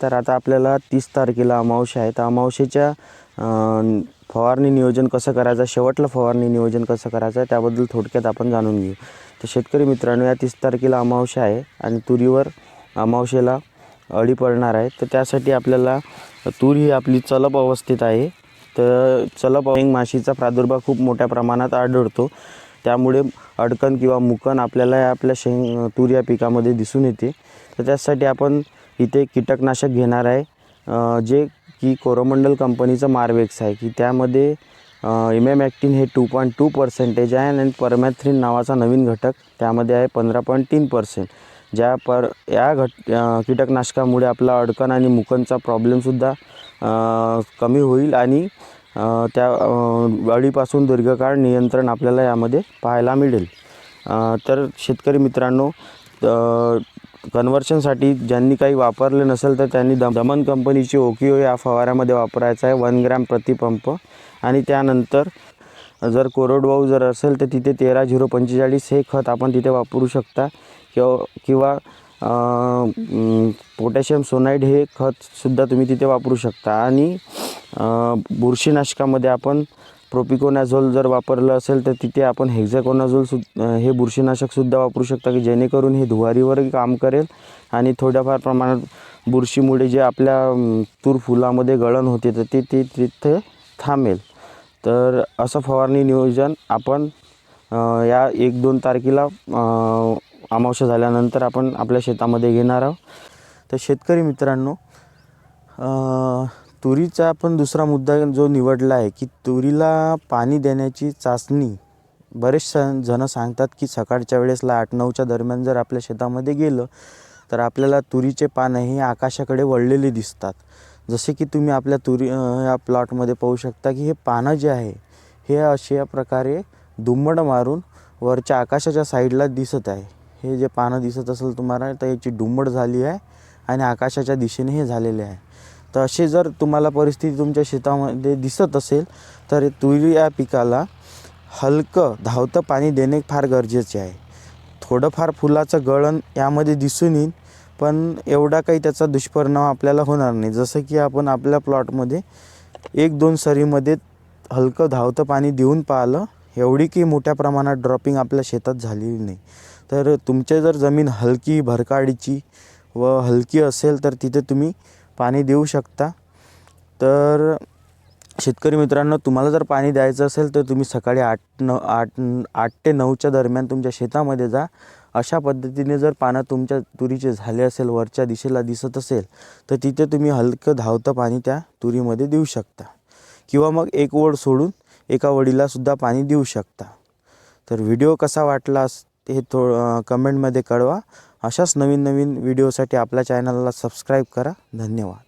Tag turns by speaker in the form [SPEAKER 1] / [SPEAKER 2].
[SPEAKER 1] तर आता आपल्याला तीस तारखेला अमावस्या आहे. तर अमावशेच्या फवारणी नियोजन कसं करायचं शेवटलं फवारणी नियोजन कसं करायचं आहे त्याबद्दल थोडक्यात आपण जाणून घेऊ. तर शेतकरी मित्रांनो या तीस तारखेला अमावस्या आहे आणि तुरीवर अमावशेला अळी पडणार आहे. तर त्यासाठी आपल्याला तूर ही आपली चलप अवस्थेत आहे. तर चलप माशीचा प्रादुर्भाव खूप मोठ्या प्रमाणात आढळतो. त्यामुळे अडकण किंवा मुकण आपल्याला या आपल्या शेंग तूर या पिकामध्ये दिसून येते. तर त्यासाठी आपण इथे कीटकनाशक घेणार आहे. जे की कोरोमंडल कंपनीचं मार्वेक्स आहे की त्यामध्ये इमॅमॅक्टिन हे टू पॉईंट टू पर्सेंटेज आहे आणि परमॅथ्रिन नावाचा नवीन घटक त्यामध्ये आहे पंधरा पॉईंट तीन पर्सेंट ज्या पर या घट कीटकनाशकामुळे आपला अडकण आणि मुकणचा प्रॉब्लेमसुद्धा कमी होईल आणि त्या अळीपासून दीर्घकाळ नियंत्रण आपल्याला यामध्ये पाहायला मिळेल. तर शेतकरी मित्रांनो कन्व्हर्शनसाठी ज्यांनी काही वापरले नसेल तर त्यांनी दम दमन कंपनीची ओकिओ या फवाऱ्यामध्ये वापरायचा आहे. वन ग्रॅम प्रतिपंप आणि त्यानंतर जर कोरडवाहू जर असेल तर तिथे तेरा झिरो पंचेचाळीस हे खत आपण तिथे वापरू शकता. किंवा किंवा पोटॅशियम सोनाईड हे खतसुद्धा तुम्ही तिथे वापरू शकता. आणि बुरशीनाशकामध्ये आपण प्रोपिकोनॅझोल जर वापरलं असेल तर तिथे आपण हेक्झॅकोनाझोल सु हे बुरशीनाशकसुद्धा वापरू शकता की जेणेकरून हे धुवारीवरही काम करेल आणि थोड्याफार प्रमाणात बुरशीमुळे जे आपल्या तूर फुलामध्ये गळण होते तर ते ते तिथे थांबेल. तर असं फवारणी नियोजन आपण या एक दोन तारखेला अमावश्या अमावस्या झाल्यानंतर आपण आपल्या शेतामध्ये घेणार आहोत. तर शेतकरी मित्रांनो तुरीचा आपण दुसरा मुद्दा जो निवडला आहे की तुरीला पाणी देण्याची चाचणी बरेच जण सांगतात की सकाळच्या वेळेसला आठ नऊच्या दरम्यान जर आपल्या शेतामध्ये गेलं तर आपल्याला तुरीचे पानं हे आकाशाकडे वळलेले दिसतात. जसे की तुम्ही आपल्या तुरी या प्लॉटमध्ये पाहू शकता की हे पानं जे आहे हे अशा प्रकारे दुमड मारून वरच्या आकाशाच्या साईडला दिसत आहे. हे जे पानं दिसत असेल तुम्हाला तर याची डुंबड झाली आहे आणि आकाशाच्या दिशेने हे झालेले आहे. तर असे जर तुम्हाला परिस्थिती तुमच्या शेतामध्ये दिसत असेल तर तुरी या पिकाला हलकं धावतं पाणी देणे फार गरजेचे आहे. थोडंफार फुलाचं गळण यामध्ये दिसून येईल पण एवढा काही त्याचा दुष्परिणाम आपल्याला होणार नाही. जसं की आपण आपल्या प्लॉटमध्ये एक दोन सरीमध्ये हलकं धावतं पाणी देऊन पाहिलं एवढी की मोठ्या प्रमाणात ड्रॉपिंग आपल्या शेतात झालेली नाही. तर तुमचे जर जमीन हलकी भरकाडीची व हलकी असेल तर तिथे तुम्ही पाणी देऊ शकता. तर शेतकरी मित्रांनो तुम्हाला जर पाणी द्यायचं असेल तर तुम्ही सकाळी आठ न आठ आठ ते नऊच्या दरम्यान तुमच्या शेतामध्ये जा. अशा पद्धतीने जर पानं तुमच्या तुरीचे झाले असेल वरच्या दिशेला दिसत असेल तर तिथे तुम्ही हलकं धावतं पाणी त्या तुरीमध्ये देऊ शकता. किंवा मग एक ओढ सोडून एका वडीलासुद्धा पाणी देऊ शकता. तर व्हिडिओ कसा वाटला हे थो कमेंटमध्ये कळवा. अशाच नवीन नवीन व्हिडिओसाठी आपल्या चॅनलला सबस्क्राईब करा. धन्यवाद.